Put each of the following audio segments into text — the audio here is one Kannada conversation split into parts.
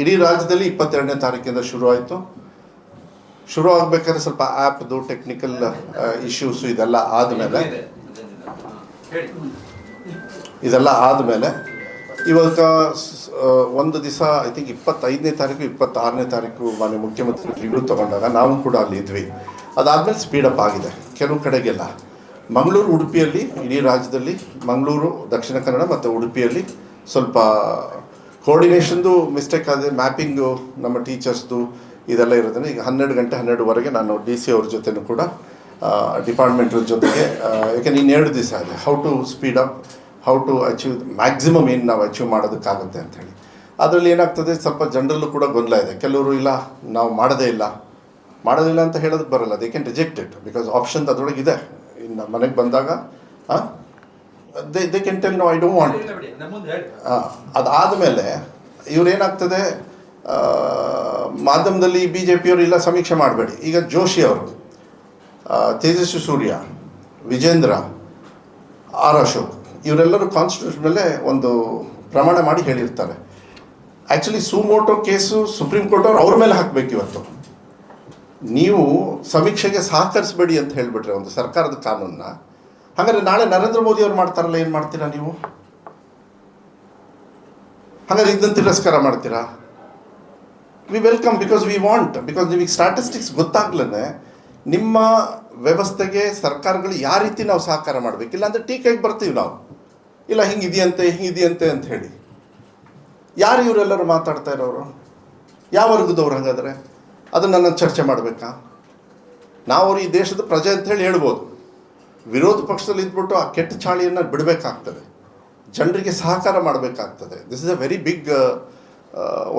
ಇಡೀ ರಾಜ್ಯದಲ್ಲಿ ಇಪ್ಪತ್ತೆರಡನೇ ತಾರೀಕಿಂದ ಶುರು ಆಯಿತು. ಶುರು ಆಗಬೇಕಾದ್ರೆ ಸ್ವಲ್ಪ ಆ್ಯಪ್ದು ಟೆಕ್ನಿಕಲ್ ಇಶ್ಯೂಸು ಇದೆಲ್ಲ ಆದಮೇಲೆ ಇದೆಲ್ಲ ಆದಮೇಲೆ ಇವಾಗ ಒಂದು ದಿವಸ ಐ ಥಿಂಕ್ ಇಪ್ಪತ್ತೈದನೇ ತಾರೀಕು ಇಪ್ಪತ್ತಾರನೇ ತಾರೀಕು ಮಾನ್ಯ ಮುಖ್ಯಮಂತ್ರಿಗಳು ತಗೊಂಡಾಗ ನಾವು ಕೂಡ ಅಲ್ಲಿ ಇದ್ವಿ. ಅದಾದಮೇಲೆ ಸ್ಪೀಡಪ್ ಆಗಿದೆ. ಕೆಲವು ಕಡೆಗೆಲ್ಲ. ಮಂಗಳೂರು ಉಡುಪಿಯಲ್ಲಿ ಇಡೀ ರಾಜ್ಯದಲ್ಲಿ ಮಂಗಳೂರು ದಕ್ಷಿಣ ಕನ್ನಡ ಮತ್ತು ಉಡುಪಿಯಲ್ಲಿ ಸ್ವಲ್ಪ ಕೋರ್ಡಿನೇಷನ್ದು ಮಿಸ್ಟೇಕ್ ಆದರೆ ಮ್ಯಾಪಿಂಗು ನಮ್ಮ ಟೀಚರ್ಸ್ದು ಇದೆಲ್ಲ ಇರೋದನ್ನ ಈಗ ಹನ್ನೆರಡು ಗಂಟೆ ಹನ್ನೆರಡುವರೆಗೆ ನಾನು ಡಿ ಸಿ ಅವ್ರ ಜೊತೆನೂ ಕೂಡ ಡಿಪಾರ್ಟ್ಮೆಂಟ್ ಜೊತೆಗೆ ಯಾಕಂದ್ರೆ ಇನ್ನೆರಡು ದಿವಸ ಇದೆ how to speed up how to achieve maximum ಏನು ನಾವು ಅಚೀವ್ ಮಾಡೋದಕ್ಕಾಗುತ್ತೆ ಅಂಥೇಳಿ. ಅದರಲ್ಲಿ ಏನಾಗ್ತದೆ, ಸ್ವಲ್ಪ ಜನರಲ್ಲೂ ಕೂಡ ಗೊಂದಲ ಇದೆ. ಕೆಲವರು ಇಲ್ಲ, ನಾವು ಮಾಡೋದೇ ಇಲ್ಲ. ಮಾಡೋದಿಲ್ಲ ಅಂತ ಹೇಳೋದಕ್ಕೆ ಬರಲ್ಲ. They can reject it because option ಅದ್ರೊಳಗೆ ಇದೆ ಇನ್ನು ಮನೆಗೆ ಬಂದಾಗ they they can tell no I don't want ಅದಾದಮೇಲೆ ಇವರೇನಾಗ್ತದೆ ಮಾಧ್ಯಮದಲ್ಲಿ ಬಿ ಜೆ ಪಿಯವರು ಇಲ್ಲ ಸಮೀಕ್ಷೆ ಮಾಡಬೇಡಿ. ಈಗ ಜೋಶಿ ಅವರು ತೇಜಸ್ವಿ ಸೂರ್ಯ ವಿಜೇಂದ್ರ ಆರ್ ಅಶೋಕ್ ಇವರೆಲ್ಲರೂ ಕಾನ್ಸ್ಟಿಟ್ಯೂಷನ್ ಮೇಲೆ ಒಂದು ಪ್ರಮಾಣ ಮಾಡಿ ಹೇಳಿರ್ತಾರೆ. Actually suo motu case Supreme Court ಅವ್ರು ಅವ್ರ ಮೇಲೆ ಹಾಕಬೇಕು ಇವತ್ತು. ನೀವು ಸಮೀಕ್ಷೆಗೆ ಸಹಕರಿಸಬೇಡಿ ಅಂತ ಹೇಳಿಬಿಟ್ರೆ ಒಂದು ಸರ್ಕಾರದ ಕಾನೂನನ್ನ ಹಾಗಾದ್ರೆ ನಾಳೆ ನರೇಂದ್ರ ಮೋದಿ ಅವ್ರು ಮಾಡ್ತಾರಲ್ಲ, ಏನು ಮಾಡ್ತೀರಾ ನೀವು? ಹಾಗಾದ್ರೆ ಇದನ್ನು ತಿರಸ್ಕಾರ ಮಾಡ್ತೀರಾ? We welcome because we want because ನಿಮಗೆ ಸ್ಟ್ಯಾಟಿಸ್ಟಿಕ್ಸ್ ಗೊತ್ತಾಗ್ಲೇ ನಿಮ್ಮ ವ್ಯವಸ್ಥೆಗೆ ಸರ್ಕಾರಗಳು ಯಾವ ರೀತಿ ನಾವು ಸಹಕಾರ ಮಾಡಬೇಕು? ಇಲ್ಲಾಂದ್ರೆ ಟೀಕೆಗೆ ಬರ್ತೀವಿ ನಾವು. ಇಲ್ಲ ಹಿಂಗಿದೆಯಂತೆ ಹಿಂಗಿದೆಯಂತೆ ಅಂತ ಹೇಳಿ. ಯಾರು ಇವರೆಲ್ಲರೂ ಮಾತಾಡ್ತಾ ಇರೋರು? ಯಾವ ವರ್ಗದವ್ರು ಹಾಗಾದ್ರೆ? ಅದನ್ನು ನಾನು ಚರ್ಚೆ ಮಾಡಬೇಕಾ? ನಾವು ಈ ದೇಶದ ಪ್ರಜೆ ಅಂತ ಹೇಳಿ ಹೇಳ್ಬೋದು. ವಿರೋಧ ಪಕ್ಷದಲ್ಲಿ ಇದ್ಬಿಟ್ಟು ಆ ಕೆಟ್ಟ ಚಾಳಿಯನ್ನು ಬಿಡಬೇಕಾಗ್ತದೆ. ಜನರಿಗೆ ಸಹಕಾರ ಮಾಡಬೇಕಾಗ್ತದೆ. This is a very big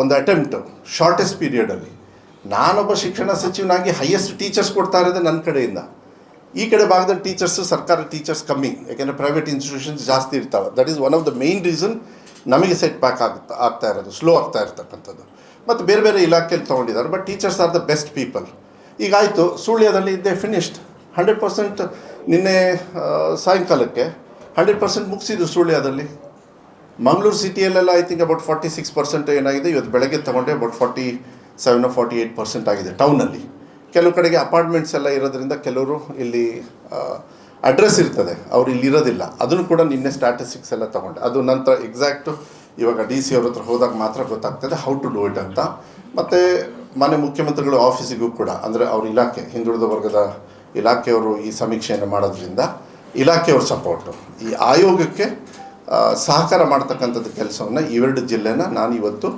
ಒಂದು ಅಟೆಂಪ್ಟ್ ಶಾರ್ಟೆಸ್ಟ್ ಪೀರಿಯಡಲ್ಲಿ ನಾನೊಬ್ಬ ಶಿಕ್ಷಣ ಸಚಿವನಾಗಿ ಹೈಯೆಸ್ಟ್ ಟೀಚರ್ಸ್ ಕೊಡ್ತಾ ಇರೋದು ನನ್ನ ಕಡೆಯಿಂದ. ಈ ಕಡೆ ಭಾಗದಲ್ಲಿ ಟೀಚರ್ಸ್ ಸರ್ಕಾರಿ ಟೀಚರ್ಸ್ ಕಮ್ಮಿ ಯಾಕೆಂದರೆ ಪ್ರೈವೇಟ್ ಇನ್ಸ್ಟಿಟ್ಯೂಷನ್ಸ್ ಜಾಸ್ತಿ ಇರ್ತಾವೆ. That is one of the main reason ನಮಗೆ ಸೆಟ್ ಬ್ಯಾಕ್ ಆಗ್ತಾ ಆಗ್ತಾ ಇರೋದು ಸ್ಲೋ ಆಗ್ತಾ ಇರ್ತಕ್ಕಂಥದ್ದು. ಮತ್ತು ಬೇರೆ ಬೇರೆ ಇಲಾಖೆಯಲ್ಲಿ ತೊಗೊಂಡಿದ್ದಾರೆ. But teachers are the best people ಈಗಾಯಿತು ಸುಳ್ಯದಲ್ಲಿ ಇದ್ದೇ ಫಿನಿಶ್ಡ್ ಹಂಡ್ರೆಡ್ ಪರ್ಸೆಂಟ್ ನಿನ್ನೆ ಸಾಯಂಕಾಲಕ್ಕೆ ಹಂಡ್ರೆಡ್ ಪರ್ಸೆಂಟ್ ಮುಗಿಸಿದ್ದು ಅದರಲ್ಲಿ Mangaluru ಸಿಟಿಯಲ್ಲೆಲ್ಲ I think about forty six percent ಏನಾಗಿದೆ, ಇವತ್ತು ಬೆಳಗ್ಗೆ ತಗೊಂಡೆ about forty seven forty eight percent ಆಗಿದೆ ಟೌನಲ್ಲಿ ಕೆಲವು ಕಡೆಗೆ ಅಪಾರ್ಟ್ಮೆಂಟ್ಸ್ ಎಲ್ಲ ಇರೋದ್ರಿಂದ ಕೆಲವರು ಇಲ್ಲಿ ಅಡ್ರೆಸ್ ಇರ್ತದೆ, ಅವ್ರು ಇಲ್ಲಿ ಇರೋದಿಲ್ಲ. ಅದನ್ನು ಕೂಡ ನಿನ್ನೆ ಸ್ಟ್ಯಾಟಿಸ್ಟಿಕ್ಸ್ ಎಲ್ಲ ತೊಗೊಂಡೆ. ಅದು ನಂತರ ಎಕ್ಸಾಕ್ಟು ಇವಾಗ ಡಿ ಸಿ ಅವ್ರ ಹತ್ರ ಹೋದಾಗ ಮಾತ್ರ ಗೊತ್ತಾಗ್ತದೆ ಹೌ ಟು ಡೂ ಇಟ್ ಅಂತ. ಮತ್ತು ಮನೆ ಮುಖ್ಯಮಂತ್ರಿಗಳ ಆಫೀಸಿಗೂ ಕೂಡ, ಅಂದರೆ ಅವ್ರ ಇಲಾಖೆ, ಹಿಂದುಳಿದ ವರ್ಗದ ಇಲಾಖೆಯವರು ಈ ಸಮೀಕ್ಷೆಯನ್ನು ಮಾಡೋದ್ರಿಂದ ಇಲಾಖೆಯವ್ರ ಸಪೋರ್ಟು. ಈ ಆಯೋಗಕ್ಕೆ ಸಹಕಾರ ಮಾಡ್ತಕ್ಕಂಥದ್ದು ಕೆಲಸವನ್ನು ಇವೆರಡು ಜಿಲ್ಲೆನ ನಾನು ಇವತ್ತು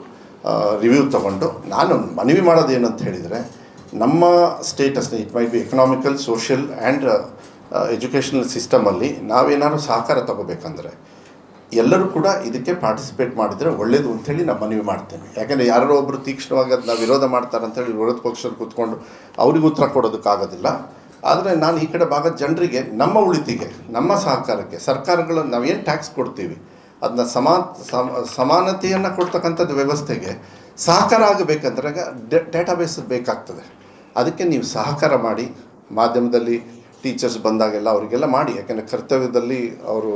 ರಿವ್ಯೂ ತಗೊಂಡು ನಾನು ಮನವಿ ಮಾಡೋದು ಏನಂತ ಹೇಳಿದರೆ, ನಮ್ಮ ಸ್ಟೇಟಸ್ನ it may be economical social and educational ಸಿಸ್ಟಮಲ್ಲಿ ನಾವೇನಾದ್ರು ಸಹಕಾರ ತಗೋಬೇಕಂದ್ರೆ ಎಲ್ಲರೂ ಕೂಡ ಇದಕ್ಕೆ ಪಾರ್ಟಿಸಿಪೇಟ್ ಮಾಡಿದರೆ ಒಳ್ಳೇದು ಅಂಥೇಳಿ ನಾನು ಮನವಿ ಮಾಡ್ತೇನೆ. ಯಾಕೆಂದರೆ ಯಾರೋ ಒಬ್ಬರು ತೀಕ್ಷ್ಣವಾಗಿ ಅದನ್ನ ವಿರೋಧ ಮಾಡ್ತಾರೆ ವಿರೋಧ ಪಕ್ಷರು ಕೂತ್ಕೊಂಡು ಅವ್ರಿಗೆ ಉತ್ತರ ಕೊಡೋದಕ್ಕಾಗೋದಿಲ್ಲ. ಆದರೆ ನಾನು ಈ ಕಡೆ ಭಾಗದ ಜನರಿಗೆ, ನಮ್ಮ ಉಳಿತಿಗೆ, ನಮ್ಮ ಸಹಕಾರಕ್ಕೆ, ಸರ್ಕಾರಗಳು ನಾವೇನು ಟ್ಯಾಕ್ಸ್ ಕೊಡ್ತೀವಿ ಅದನ್ನ ಸಮಾ, ಸಮ, ಸಮಾನತೆಯನ್ನು ಕೊಡ್ತಕ್ಕಂಥದ್ದು ವ್ಯವಸ್ಥೆಗೆ ಸಹಕಾರ ಆಗಬೇಕಂದ್ರೆ ಡೇಟಾಬೇಸ್ ಬೇಕಾಗ್ತದೆ. ಅದಕ್ಕೆ ನೀವು ಸಹಕಾರ ಮಾಡಿ, ಮಾಧ್ಯಮದಲ್ಲಿ ಟೀಚರ್ಸ್ ಬಂದಾಗೆಲ್ಲ ಅವರಿಗೆಲ್ಲ ಮಾಡಿ, ಯಾಕೆಂದರೆ ಕರ್ತವ್ಯದಲ್ಲಿ ಅವರು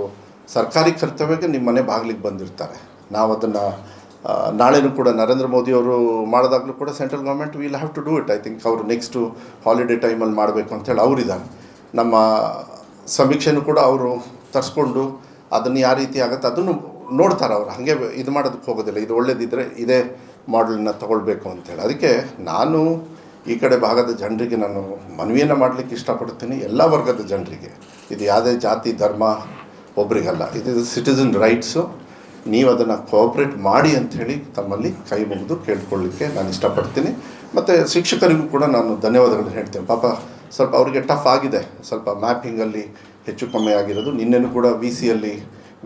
ಸರ್ಕಾರಿ ಕರ್ತವ್ಯಕ್ಕೆ ನಿಮ್ಮ ಮನೆ ಬಾಗಿಲಿಗೆ ಬಂದಿರ್ತಾರೆ. ನಾವು ಅದನ್ನು ನಾಳೆನೂ ಕೂಡ ನರೇಂದ್ರ ಮೋದಿ ಅವರು ಮಾಡಿದಾಗಲೂ ಕೂಡ central government will have to do it. I think ಅವರು ನೆಕ್ಸ್ಟು ಹಾಲಿಡೇ ಟೈಮಲ್ಲಿ ಮಾಡಬೇಕು ಅಂತೇಳಿ ಅವರಿದ್ದಾರೆ ನಮ್ಮ ಸಮೀಕ್ಷೆನೂ ಕೂಡ ಅವರು ತರಿಸ್ಕೊಂಡು ಅದನ್ನು ಯಾವ ರೀತಿ ಆಗುತ್ತೆ ಅದನ್ನು ನೋಡ್ತಾರೆ ಅವರು. ಹಾಗೆ ಇದು ಮಾಡೋದಕ್ಕೆ ಹೋಗೋದಿಲ್ಲ. ಇದು ಒಳ್ಳೇದಿದ್ದರೆ ಇದೇ ಮಾಡಲನ್ನ ತಗೊಳ್ಬೇಕು ಅಂತೇಳಿ ಅದಕ್ಕೆ ನಾನು ಈ ಕಡೆ ಭಾಗದ ಜನರಿಗೆ ನಾನು ಮನವಿಯನ್ನು ಮಾಡಲಿಕ್ಕೆ ಇಷ್ಟಪಡ್ತೀನಿ. ಎಲ್ಲ ವರ್ಗದ ಜನರಿಗೆ. ಇದು ಯಾವುದೇ ಜಾತಿ, ಧರ್ಮ, ಒಬ್ರಿಗಲ್ಲ. ಇದು ಸಿಟಿಸನ್ ರೈಟ್ಸು ನೀವು ಅದನ್ನು ಕೋಆಪ್ರೇಟ್ ಮಾಡಿ ಅಂಥೇಳಿ ತಮ್ಮಲ್ಲಿ ಕೈ ಮುಗಿದು ಕೇಳ್ಕೊಳ್ಳಿಕ್ಕೆ ನಾನು ಇಷ್ಟಪಡ್ತೀನಿ. ಮತ್ತು ಶಿಕ್ಷಕರಿಗೂ ಕೂಡ ನಾನು ಧನ್ಯವಾದಗಳನ್ನು ಹೇಳ್ತೇನೆ. ಪಾಪ ಸ್ವಲ್ಪ ಅವರಿಗೆ ಟಫ್ ಆಗಿದೆ. ಸ್ವಲ್ಪ ಮ್ಯಾಪಿಂಗಲ್ಲಿ ಹೆಚ್ಚು ಕಮ್ಮಿ ಆಗಿರೋದು. ನಿನ್ನೆನೂ ಕೂಡ ವಿ ಸಿಯಲ್ಲಿ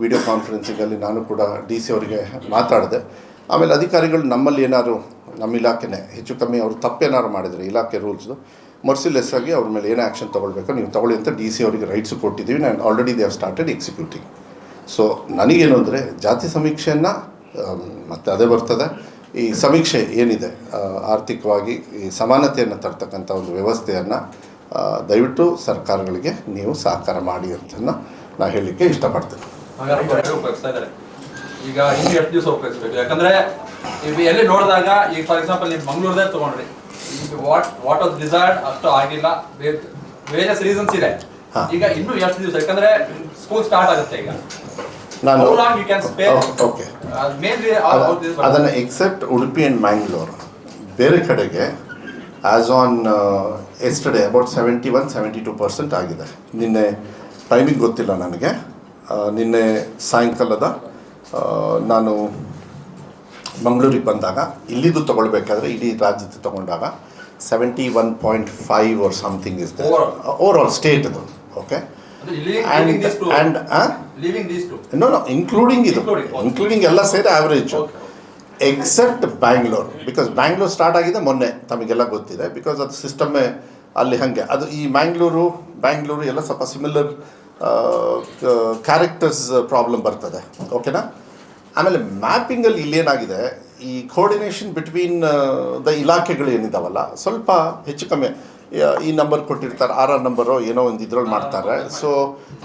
ವಿಡಿಯೋ ಕಾನ್ಫರೆನ್ಸಿಂಗಲ್ಲಿ ನಾನು ಕೂಡ ಡಿ ಸಿ ಅವರಿಗೆ ಮಾತಾಡಿದೆ. ಆಮೇಲೆ ಅಧಿಕಾರಿಗಳು ನಮ್ಮಲ್ಲಿ ಏನಾದ್ರು, ನಮ್ಮ ಇಲಾಖೆನೇ ಹೆಚ್ಚು ಕಮ್ಮಿ ಅವರು ತಪ್ಪೇನಾದ್ರು ಮಾಡಿದರೆ, ಇಲಾಖೆ ರೂಲ್ಸು ಮರ್ಸಿಲೆಸ್ ಆಗಿ ಅವ್ರ ಮೇಲೆ ಏನು ಆ್ಯಕ್ಷನ್ ತೊಗೊಳ್ಬೇಕು ನೀವು ತೊಗೊಳ್ಳಿ ಅಂತ ಡಿ ಸಿ ಅವರಿಗೆ ರೈಟ್ಸು ಕೊಟ್ಟಿದ್ದೀವಿ. ನಾನು already they have started executing so ನನಗೇನು ಅಂದರೆ ಜಾತಿ ಸಮೀಕ್ಷೆಯನ್ನು ಮತ್ತು ಅದೇ ಬರ್ತದೆ. ಈ ಸಮೀಕ್ಷೆ ಏನಿದೆ ಆರ್ಥಿಕವಾಗಿ ಈ ಸಮಾನತೆಯನ್ನು ತರ್ತಕ್ಕಂಥ ಒಂದು ವ್ಯವಸ್ಥೆಯನ್ನು ದಯವಿಟ್ಟು ಸರ್ಕಾರಗಳಿಗೆ ನೀವು ಸಹಕಾರ ಮಾಡಿ ಅಂತ ನಾ ಹೇಳಲಿಕ್ಕೆ ಇಷ್ಟಪಡ್ತೇನೆ. ಈಗ ಇನ್ನು ಎಷ್ಟು ದಿವಸ ಉಪಯೋಗಿಸ್ಬೇಕು. ಯಾಕಂದ್ರೆ ಎಲ್ಲಿ ನೋಡಿದಾಗ ಈಗ ಫಾರ್ ಎಕ್ಸಾಂಪಲ್ ನೀವು ಮಂಗಳೂರದೇ ತಗೊಂಡ್ರಿ. ವಾಟ್ ವಾಟ್ ಆಫ್ ಡಿಸೈರ್ಡ್ ಅಷ್ಟು ಆಗಿಲ್ಲ. ವೇರಿಯಸ್ ರೀಸನ್ಸ್ ಇದೆ. ಈಗ ಇನ್ನೂ ಎಷ್ಟು ದಿವಸ ಯಾಕಂದ್ರೆ ಸ್ಕೂಲ್ ಸ್ಟಾರ್ಟ್ ಆಗುತ್ತೆ ಈಗ. ನಾನು? ಓಕೆ ಅದನ್ನು ಎಕ್ಸೆಪ್ಟ್ ಉಡುಪಿ ಆ್ಯಂಡ್ ಮ್ಯಾಂಗ್ಳೂರ್ ಬೇರೆ ಕಡೆಗೆ as on yesterday about seventy one seventy two percent ಆಗಿದೆ. ನಿನ್ನೆ ಟೈಮಿಂಗ್ ಗೊತ್ತಿಲ್ಲ ನನಗೆ. ನಿನ್ನೆ ಸಾಯಂಕಾಲದ ನಾನು ಮಂಗಳೂರಿಗೆ ಬಂದಾಗ ಇಲ್ಲಿದ್ದು ತೊಗೊಳ್ಬೇಕಾದ್ರೆ ಇಡೀ ರಾಜ್ಯದ ತೊಗೊಂಡಾಗ seventy one point five or something is. Over all ಸ್ಟೇಟ್ದು okay and and leaving these two. Including ಇದು Including, okay. ಇನ್ಕ್ಲೂಡಿಂಗ್ ಎಲ್ಲ ಸೇರಿ average Okay. Except Bangalore because Bangalore start ಆಗಿದೆ ಮೊನ್ನೆ ತಮಗೆಲ್ಲ ಗೊತ್ತಿದೆ ಬಿಕಾಸ್ ಅದು ಸಿಸ್ಟಮ್ಮೇ ಅಲ್ಲಿ ಹಾಗೆ ಅದು ಈ ಮ್ಯಾಂಗ್ಳೂರು ಬ್ಯಾಂಗ್ಳೂರು ಎಲ್ಲ ಸ್ವಲ್ಪ ಸಿಮಿಲರ್ ಕ್ಯಾರೆಕ್ಟರ್ಸ್ ಪ್ರಾಬ್ಲಮ್ ಬರ್ತದೆ ಓಕೆನಾ ಆಮೇಲೆ ಮ್ಯಾಪಿಂಗಲ್ಲಿ ಇಲ್ಲೇನಾಗಿದೆ ಈ ಕೋರ್ಡಿನೇಷನ್ ಬಿಟ್ವೀನ್ ದ ಇಲಾಖೆಗಳು ಏನಿದಾವಲ್ಲ ಸ್ವಲ್ಪ ಹೆಚ್ಚು ಕಮ್ಮಿ ಈ ನಂಬರ್ ಕೊಟ್ಟಿರ್ತಾರೆ ಆರ್ ಆರ್ ನಂಬರು ಏನೋ ಒಂದು ಇದ್ರಲ್ಲಿ ಮಾಡ್ತಾರೆ. ಸೊ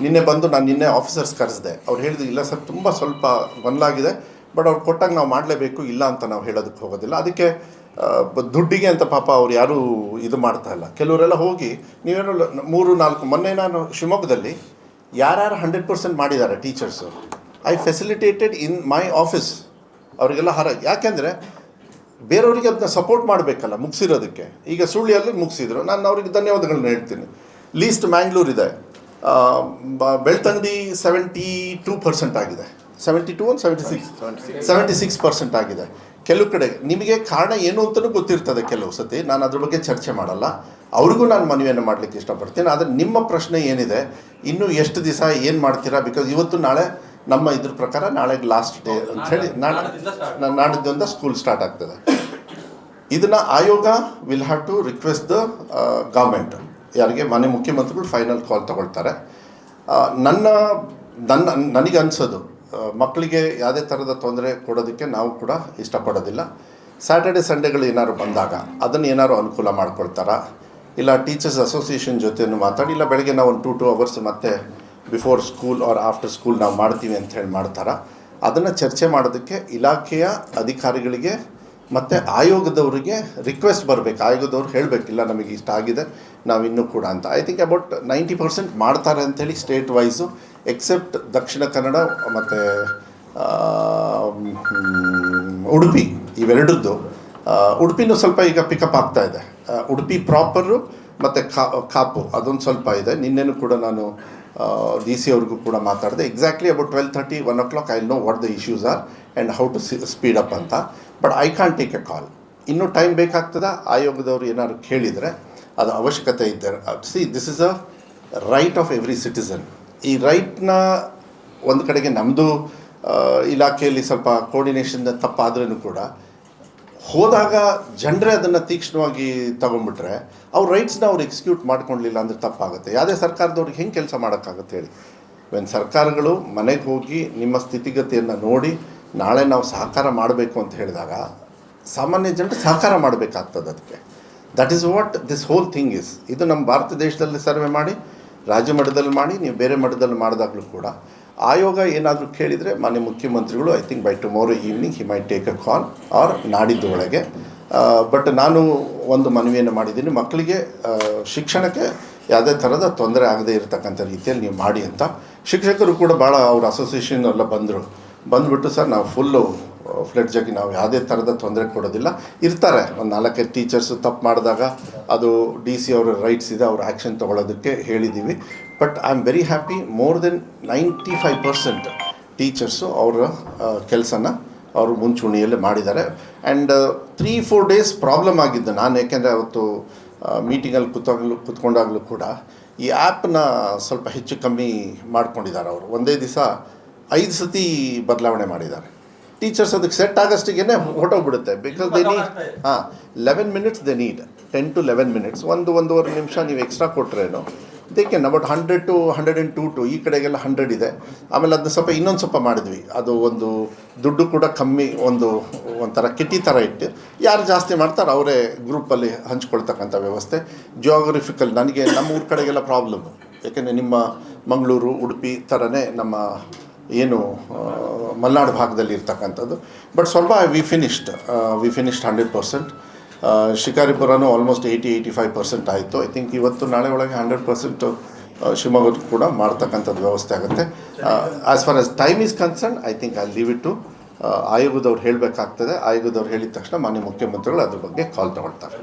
ನಿನ್ನೆ ಬಂದು ನಾನು ನಿನ್ನೆ ಆಫೀಸರ್ಸ್ ಕರೆಸಿದೆ. ಅವ್ರು ಹೇಳಿದ್ರು ಇಲ್ಲ ಸರ್ ತುಂಬ ಸ್ವಲ್ಪ ಗೊಂದಲಾಗಿದೆ ಬಟ್ ಅವ್ರು ಕೊಟ್ಟಾಗ ನಾವು ಮಾಡಲೇಬೇಕು ಇಲ್ಲ ಅಂತ ನಾವು ಹೇಳೋದಕ್ಕೆ ಹೋಗೋದಿಲ್ಲ. ಅದಕ್ಕೆ ದುಡ್ಡಿಗೆ ಅಂತ ಪಾಪ ಅವ್ರು ಯಾರೂ ಇದು ಮಾಡ್ತಾ ಇಲ್ಲ. ಕೆಲವರೆಲ್ಲ ಹೋಗಿ ನೀವೇನೋ ಮೂರು ನಾಲ್ಕು ಮೊನ್ನೆ ನಾನು ಶಿವಮೊಗ್ಗದಲ್ಲಿ ಯಾರ್ಯಾರು ಹಂಡ್ರೆಡ್ ಪರ್ಸೆಂಟ್ ಮಾಡಿದ್ದಾರೆ teachers I facilitated in my office ಅವರಿಗೆಲ್ಲ ಹರ ಯಾಕೆಂದರೆ ಬೇರೆಯವರಿಗೆ ಅದನ್ನ ಸಪೋರ್ಟ್ ಮಾಡಬೇಕಲ್ಲ ಮುಗಿಸಿರೋದಕ್ಕೆ. ಈಗ ಸುಳ್ಳಿಯಲ್ಲಿ ಮುಗಿಸಿದ್ರು. ನಾನು ಅವ್ರಿಗೆ ಧನ್ಯವಾದಗಳನ್ನ ಹೇಳ್ತೀನಿ. ಲೀಸ್ಟ್ ಮ್ಯಾಂಗ್ಳೂರ್ ಇದೆ. ಆ, ಬ- ಬೆಳ್ತಂಗಡಿ ಸೆವೆಂಟಿ ಟೂ ಪರ್ಸೆಂಟ್ ಆಗಿದೆ. ಸೆವೆಂಟಿ ಟೂ ಒಂದು seventy six seventy six percent ಆಗಿದೆ. ಕೆಲವು ಕಡೆ ನಿಮಗೆ ಕಾರಣ ಏನು ಅಂತಲೂ ಗೊತ್ತಿರ್ತದೆ ಕೆಲವು ಸತಿ. ನಾನು ಅದ್ರ ಬಗ್ಗೆ ಚರ್ಚೆ ಮಾಡಲ್ಲ. ಅವ್ರಿಗೂ ನಾನು ಮನವಿಯನ್ನು ಮಾಡಲಿಕ್ಕೆ ಇಷ್ಟಪಡ್ತೀನಿ. ಆದರೆ ನಿಮ್ಮ ಪ್ರಶ್ನೆ ಏನಿದೆ? ಇನ್ನೂ ಎಷ್ಟು ದಿವಸ ಏನು ಮಾಡ್ತೀರಾ? ಬಿಕಾಸ್ ಇವತ್ತು ನಾಳೆ ನಮ್ಮ ಇದ್ರ ಪ್ರಕಾರ ನಾಳೆಗೆ ಲಾಸ್ಟ್ ಡೇ ಅಂತ ಹೇಳಿ ನಾಳೆ ನಾಡಿದ್ದಿಂದ ಸ್ಕೂಲ್ ಸ್ಟಾರ್ಟ್ ಆಗ್ತದೆ. ಇದನ್ನ ಆಯೋಗ will have to request the government ಯಾರಿಗೆ? ಮನೆ ಮುಖ್ಯಮಂತ್ರಿಗಳು ಫೈನಲ್ ಕಾಲ್ ತಗೊಳ್ತಾರೆ. ನನ್ನ ನನ್ನ ನನಗೆ ಅನ್ಸೋದು ಮಕ್ಕಳಿಗೆ ಯಾವುದೇ ಥರದ ತೊಂದರೆ ಕೊಡೋದಕ್ಕೆ ನಾವು ಕೂಡ ಇಷ್ಟಪಡೋದಿಲ್ಲ. ಸ್ಯಾಟರ್ಡೆ ಸಂಡೇಗಳು ಏನಾದ್ರು ಬಂದಾಗ ಅದನ್ನು ಏನಾದ್ರು ಅನುಕೂಲ ಮಾಡ್ಕೊಳ್ತಾರಾ? ಇಲ್ಲ ಟೀಚರ್ಸ್ ಅಸೋಸಿಯೇಷನ್ ಜೊತೆಯೂ ಮಾತಾಡಿ ಇಲ್ಲ ಬೆಳಗ್ಗೆ ನಾವು ಒಂದು ಟೂ ಟೂ ಅವರ್ಸ್ ಮತ್ತೆ before school or after school ನಾವು ಮಾಡ್ತೀವಿ ಅಂತ ಹೇಳಿ ಮಾಡ್ತಾರೆ? ಅದನ್ನು ಚರ್ಚೆ ಮಾಡೋದಕ್ಕೆ ಇಲಾಖೆಯ ಅಧಿಕಾರಿಗಳಿಗೆ ಮತ್ತು ಆಯೋಗದವರಿಗೆ ರಿಕ್ವೆಸ್ಟ್ ಬರಬೇಕು. ಆಯೋಗದವ್ರು ಹೇಳಬೇಕಿಲ್ಲ, ನಮಗೆ ಇಷ್ಟ ಆಗಿದೆ, ನಾವು ಇನ್ನೂ ಕೂಡ ಅಂತ. I think about ninety percent ಮಾಡ್ತಾರೆ ಅಂಥೇಳಿ state wise accept Dakshina Kannada ಮತ್ತು ಉಡುಪಿ ಇವೆರಡದ್ದು. ಉಡುಪಿನೂ ಸ್ವಲ್ಪ ಈಗ ಪಿಕಪ್ ಆಗ್ತಾ ಇದೆ. ಉಡುಪಿ ಪ್ರಾಪರು ಮತ್ತು ಕಾಪು ಅದೊಂದು ಸ್ವಲ್ಪ ಇದೆ. ನಿನ್ನೆನೂ ಕೂಡ ನಾನು ಡಿ ಸಿ ಅವ್ರಿಗೂ ಕೂಡ ಮಾತಾಡಿದೆ. Exactly about twelve thirty one o'clock I know what the issues are and how to speed up ಅಂತ. But I can take a call ಇನ್ನೂ ಟೈಮ್ ಬೇಕಾಗ್ತದ? ಆಯೋಗದವರು ಏನಾದ್ರು ಕೇಳಿದರೆ ಅದು ಅವಶ್ಯಕತೆ ಇದ್ದರೆ. See this is a right of every citizen ಈ ರೈಟ್ನ ಒಂದು ಕಡೆಗೆ ನಮ್ಮದು ಇಲಾಖೆಯಲ್ಲಿ ಸ್ವಲ್ಪ ಕೋರ್ಡಿನೇಷನ್ ತಪ್ಪಾದ್ರೂ ಕೂಡ ಹೋದಾಗ ಜನರೇ ಅದನ್ನು ತೀಕ್ಷ್ಣವಾಗಿ ತಗೊಂಡ್ಬಿಟ್ರೆ ಅವ್ರ ರೈಟ್ಸ್ನ ಅವ್ರು ಎಕ್ಸಿಕ್ಯೂಟ್ ಮಾಡ್ಕೊಳ್ಲಿಲ್ಲ ಅಂದರೆ ತಪ್ಪಾಗುತ್ತೆ. ಯಾವುದೇ ಸರ್ಕಾರದವ್ರಿಗೆ ಹೆಂಗೆ ಕೆಲಸ ಮಾಡೋಕ್ಕಾಗತ್ತೆ ಹೇಳಿ. ವೆನ್ ಸರ್ಕಾರಗಳು ಮನೆಗೆ ಹೋಗಿ ನಿಮ್ಮ ಸ್ಥಿತಿಗತಿಯನ್ನು ನೋಡಿ ನಾಳೆ ನಾವು ಸಹಕಾರ ಮಾಡಬೇಕು ಅಂತ ಹೇಳಿದಾಗ ಸಾಮಾನ್ಯ ಜನರು ಸಹಕಾರ ಮಾಡಬೇಕಾಗ್ತದೆ ಅದಕ್ಕೆ that is what this whole thing is ಇದು ನಮ್ಮ ಭಾರತ ದೇಶದಲ್ಲಿ ಸರ್ವೆ ಮಾಡಿ, ರಾಜ್ಯ ಮಟ್ಟದಲ್ಲಿ ಮಾಡಿ, ನೀವು ಬೇರೆ ಮಟ್ಟದಲ್ಲಿ ಮಾಡಿದಾಗಲೂ ಕೂಡ ಆಯೋಗ ಏನಾದರೂ ಕೇಳಿದರೆ ಮಾನ್ಯ ಮುಖ್ಯಮಂತ್ರಿಗಳು I think by tomorrow evening he may take a call or ನಾಡಿದ್ದು ಒಳಗೆ ಬಟ್ ನಾನು ಒಂದು ಮನವಿಯನ್ನು ಮಾಡಿದ್ದೀನಿ. ಮಕ್ಕಳಿಗೆ ಶಿಕ್ಷಣಕ್ಕೆ ಯಾವುದೇ ಥರದ ತೊಂದರೆ ಆಗದೇ ಇರತಕ್ಕಂಥ ರೀತಿಯಲ್ಲಿ ನೀವು ಮಾಡಿ ಅಂತ. ಶಿಕ್ಷಕರು ಕೂಡ ಭಾಳ ಅವ್ರ ಅಸೋಸಿಯೇಷನ್ ಎಲ್ಲ ಬಂದರು. ಬಂದುಬಿಟ್ಟು ಸರ್ ನಾವು ಫುಲ್ಲು ಫ್ಲೆಡ್ಜಾಗಿ ನಾವು ಯಾವುದೇ ಥರದ ತೊಂದರೆ ಕೊಡೋದಿಲ್ಲ. ಇರ್ತಾರೆ. ಒಂದು ನಾಲ್ಕೈದು ಟೀಚರ್ಸು ತಪ್ಪು ಮಾಡಿದಾಗ ಅದು ಡಿ ಸಿ ಅವರ ರೈಟ್ಸ್ ಇದೆ, ಅವ್ರ ಆ್ಯಕ್ಷನ್ ತೊಗೊಳೋದಕ್ಕೆ ಹೇಳಿದ್ದೀವಿ but I am very happy more than ninety five percent teachers ಅವರ ಕೆಲಸನ ಅವರು ಮುಂಚೂಣಿಯಲ್ಲೇ ಮಾಡಿದ್ದಾರೆ. And three four days problem ಆಗಿದ್ದು ನಾನು, ಯಾಕೆಂದರೆ ಅವತ್ತು ಮೀಟಿಂಗಲ್ಲಿ ಕೂತಾಗಲೂ, ಕೂತ್ಕೊಂಡಾಗಲೂ ಕೂಡ ಈ ಆ್ಯಪ್ನ ಸ್ವಲ್ಪ ಹೆಚ್ಚು ಕಮ್ಮಿ ಮಾಡ್ಕೊಂಡಿದ್ದಾರೆ ಅವರು. ಒಂದೇ ದಿವಸ ಐದು ಸತಿ ಬದಲಾವಣೆ ಮಾಡಿದ್ದಾರೆ. ಟೀಚರ್ಸ್ ಅದಕ್ಕೆ ಸೆಟ್ ಆಗೋಷ್ಟಿಗೆ ಹೊಟ್ಟೋಗ್ಬಿಡುತ್ತೆ ಬಿಕಾಸ್ ದೇ ನೀಡ್ ಹಾಂ eleven minutes they need ten to eleven minutes ಒಂದು, ಒಂದೂವರೆ ನಿಮಿಷ ನೀವು extra ಕೊಟ್ರೇನು they can about hundred to hundred and two two ಈ ಕಡೆಗೆಲ್ಲ ಹಂಡ್ರೆಡ್ ಇದೆ. ಆಮೇಲೆ ಅದನ್ನ ಸ್ವಲ್ಪ ಇನ್ನೊಂದು ಸ್ವಲ್ಪ ಮಾಡಿದ್ವಿ. ಅದು ಒಂದು ದುಡ್ಡು ಕೂಡ ಕಮ್ಮಿ ಒಂದು, ಒಂಥರ ಕಿಟಿ ಥರ ಇಟ್ಟು ಯಾರು ಜಾಸ್ತಿ ಮಾಡ್ತಾರೋ ಅವರೇ ಗ್ರೂಪಲ್ಲಿ ಹಂಚ್ಕೊಳ್ತಕ್ಕಂಥ ವ್ಯವಸ್ಥೆ. ಜಿಯೋಗ್ರಫಿಕಲ್ ನನಗೆ ನಮ್ಮ ಊರ ಕಡೆಗೆಲ್ಲ ಪ್ರಾಬ್ಲಮ್ ಯಾಕೆಂದರೆ ನಿಮ್ಮ ಮಂಗಳೂರು, ಉಡುಪಿ ಥರನೇ ನಮ್ಮ ಏನು ಮಲೆನಾಡು ಭಾಗದಲ್ಲಿ ಇರ್ತಕ್ಕಂಥದ್ದು. ಬಟ್ ಸ್ವಲ್ಪ we finished we finished hundred percent ಶಿಕಾರಿಪುರನೂ almost eighty eighty five percent ಆಯಿತು. ಐ ಥಿಂಕ್ ಇವತ್ತು ನಾಳೆ ಒಳಗೆ ಹಂಡ್ರೆಡ್ ಪರ್ಸೆಂಟ್ ಶಿವಮೊಗ್ಗ ಕೂಡ ಮಾಡ್ತಕ್ಕಂಥದ್ದು ವ್ಯವಸ್ಥೆ ಆಗುತ್ತೆ. As far as time is concern I think I leave it to ಆಯೋಗದವ್ರು ಹೇಳಬೇಕಾಗ್ತದೆ. ಆಯೋಗದವ್ರು ಹೇಳಿದ ತಕ್ಷಣ ಮಾನ್ಯ ಮುಖ್ಯಮಂತ್ರಿಗಳು ಅದ್ರ ಬಗ್ಗೆ ಕಾಲ್ ತಗೊಳ್ತಾರೆ.